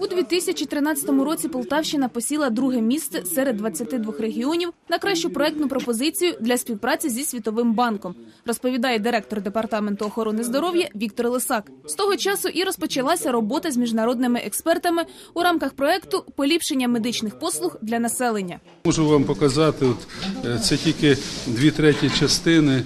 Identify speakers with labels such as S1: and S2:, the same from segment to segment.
S1: У 2013 році Полтавщина посіла друге місце серед 22 регіонів на кращу проектну пропозицію для співпраці зі Світовим банком, розповідає директор департаменту охорони здоров'я Віктор Лисак. З того часу і розпочалася робота з міжнародними експертами у рамках проекту поліпшення медичних послуг для населення.
S2: Можу вам показати, е, це тільки дві треті частини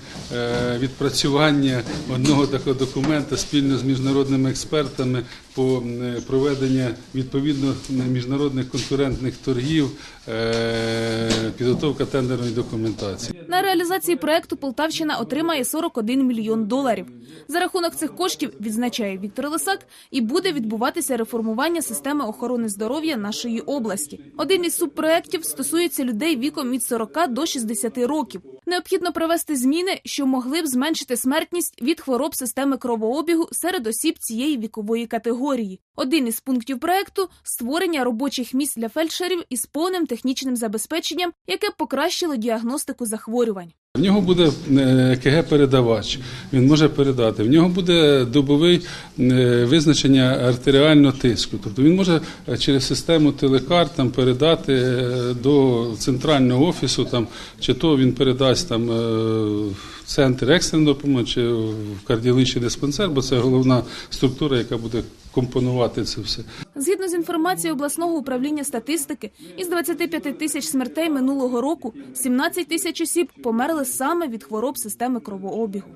S2: відпрацювання одного такого документа спільно з міжнародними експертами по е, проведення відповідно міжнародних конкурентних торгів, е, підготовка тендерної документації.
S1: На реалізації проекту Полтавщина отримає 41 мільйон доларів. За рахунок цих коштів, відзначає Віктор Лисак, і буде відбуватися реформування системи охорони здоров'я нашої області. Один із субпроєктів стосується людей віком від 40 до 60 років. Необхідно провести зміни, що могли б зменшити смертність від хвороб системи кровообігу серед осіб цієї вікової категорії. Один із пунктів проекту створення робочих місць для фельдшерів із повним технічним забезпеченням, яке покращило діагностику захворювань.
S2: В нього буде е, КГ-передавач, він може передати. В нього буде добовий е, визначення артеріального тиску. Тобто він може е, через систему телекарт там передати е, до центрального офісу, там, чи то він передасть там в центр екстреної допомоги, чи в кардіологічний диспансер, бо це головна структура, яка буде компонувати це все.
S1: Згідно з інформацією обласного управління статистики, із 25 тисяч смертей минулого року 17 тисяч осіб померли саме від хвороб системи кровообігу.